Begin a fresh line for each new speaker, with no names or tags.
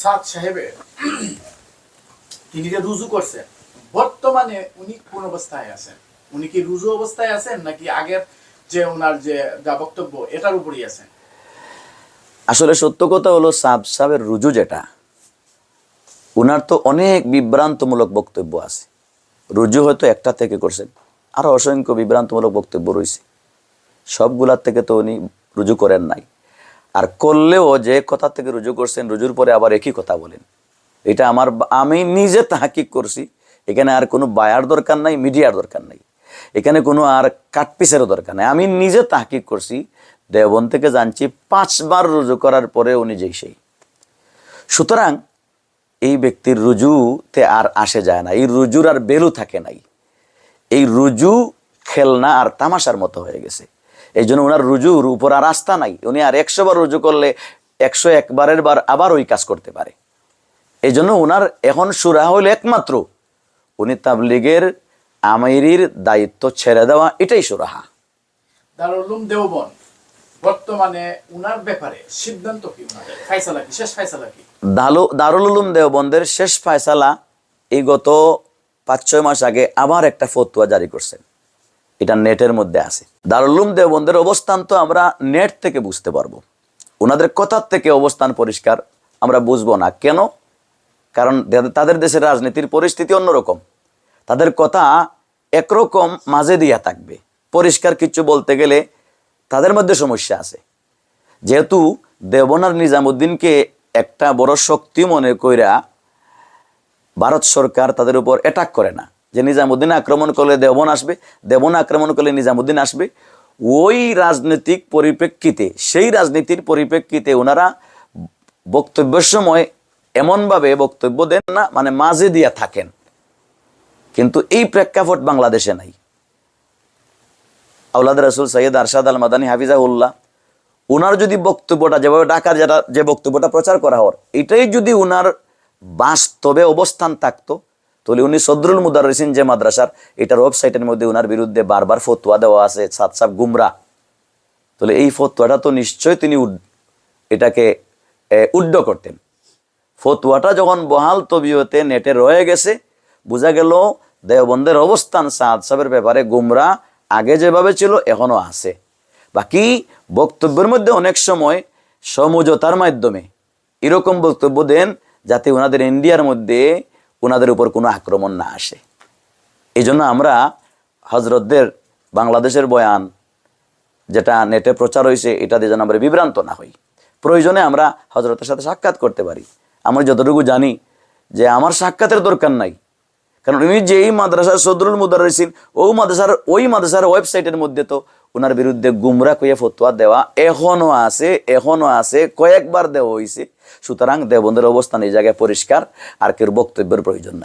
সাদ সাহেবের তিনি যে রুজু করছেন, বর্তমানে উনি কোন অবস্থায় আছেন? উনি কি রুজু অবস্থায় আছেন নাকি আগের যে ওনার যে যা বক্তব্য, এটার উপরই আছেন?
আসলে সত্য কথা হলো সাব সাহেবের রুজু যেটা, উনার তো অনেক বিভ্রান্তমূলক বক্তব্য আছে। রুজু হয়তো একটা থেকে করছেন, আরও অসংখ্য বিভ্রান্তমূলক বক্তব্য রয়েছে। সবগুলার থেকে তো উনি রুজু করেন নাই। আর করলেও যে কথা থেকে রুজু করছেন, রুজুর পরে আবার একই কথা বলেন। এটা আমার আমি নিজে তাহাকিক করছি। এখানে আর কোনো বায়ার দরকার নাই, মিডিয়ার দরকার নাই। এখানে কোনো আর কাটপিসেরও দরকার নাই। আমি নিজে তাহাকিক করছি। দেবন থেকে জানছি, পাঁচবার রুজু করার পরে উনি যেই সেই। সুতরাং এই ব্যক্তির রুজুতে আর আসে যায় না। এই রুজুর আর বেলু থাকে নাই। এই রুজু, খেলনা আর তামাশার মতো হয়ে গেছে। এই জন্য ওনার রুজুর উপর আর আস্থা নাই। উনি আর একশো বার রুজু করলে একশো একবারের বার আবার ওই কাজ করতে পারে। এই জন্য ওনার এখন সুরা হইল একমাত্র। উনি তাবলিগের আমিরির দায়িত্ব ছেড়ে দেওয়া এটাই সুরাহা।
দারুল দেওবন বর্তমানে উনার ব্যাপারে সিদ্ধান্ত কি উনাদের কি? শেষ ফাইসালা কি?
দালু দারুল উলুম দেওবন্দের শেষ ফায়সালা এই গত পাঁচ ছয় মাস আগে আবার একটা ফতুয়া জারি করছেন। এটা নেটের মধ্যে আছে। দারুলুম দেওবন্দের অবস্থান তো আমরা নেট থেকে বুঝতে পারব। ওনাদের কথার থেকে অবস্থান পরিষ্কার, আমরা বুঝব না। কেন? কারণ তাদের- তাদের দেশের রাজনীতির পরিস্থিতি অন্যরকম। তাদের কথা একরকম মাঝে দিয়া থাকবে। পরিষ্কার কিছু বলতে গেলে তাদের মধ্যে সমস্যা আছে। যেহেতু দেবনার নিজামুদ্দিনকে একটা বড় শক্তি মনে কইরা ভারত সরকার তাদের উপর অ্যাটাক করে না। যে নিজামুদ্দিন আক্রমণ করলে দেবন আসবে দেবন আক্রমণ করলে নিজামুদ্দিন আসবে। ওই রাজনৈতিক পরিপ্রেক্ষিতে, সেই রাজনীতির পরিপ্রেক্ষিতে ওনারা বক্তব্যের সময় এমনভাবে বক্তব্য দেন না মানে মাঝে দিয়া থাকেন। কিন্তু এই প্রেক্ষাপট বাংলাদেশে নাই। আউলাদ রসুল সৈয়দ আরশাদ আল মাদানী হাফিজাউল্লাহ উনার যদি বক্তব্যটা যেভাবে ডাকার যেটা, যে বক্তব্যটা প্রচার করা হওয়ার, এটাই যদি উনার বাস্তবে অবস্থান থাকতো তাহলে উনি সদরুল মুদারিসিন যে মাদ্রাসার, এটার ওয়েবসাইটের মধ্যে উনার বিরুদ্ধে বারবার ফতুয়া দেওয়া আছে, সাত সাপ গুমরা। তাহলে এই ফতুয়াটা তো নিশ্চয় তিনি এটাকে উড্ড করতেন। ফতুয়াটা যখন বহাল তবিয়তে নেটে রয়ে গেছে, বোঝা গেল দেওবন্দের অবস্থান সাহেবের ব্যাপারে গুমরা আগে যেভাবে ছিল এখনও আছে। বাকি বক্তব্যের মধ্যে অনেক সময় সমঝোতার মাধ্যমে এরকম বক্তব্য দেন যাতে ওনাদের ইন্ডিয়ার মধ্যে ওনাদের উপর কোনো আক্রমণ না আসে। এই জন্য আমরা হজরতদের বাংলাদেশের বয়ান, যেটা নেটে প্রচার হয়েছে এটা দিয়ে যেন আমরা বিভ্রান্ত না হই। প্রয়োজনে আমরা হজরতের সাথে সাক্ষাৎ করতে পারি। আমরা যতটুকু জানি যে আমার সাক্ষাতের দরকার নাই। কারণ উনি যেই মাদ্রাসার সদরুল মুদারিসিন ও মাদ্রাসার, ওই মাদ্রাসার ওয়েবসাইটের মধ্যে তো ওনার বিরুদ্ধে গুমরা কইয়া ফতোয়া দেওয়া এখনও আছে এখনও আছে, কয়েকবার দেওয়া হয়েছে সুতরাং দেবন্ধের অবস্থান এই জায়গায় পরিষ্কার, আর কেউ বক্তব্যের প্রয়োজন নাই।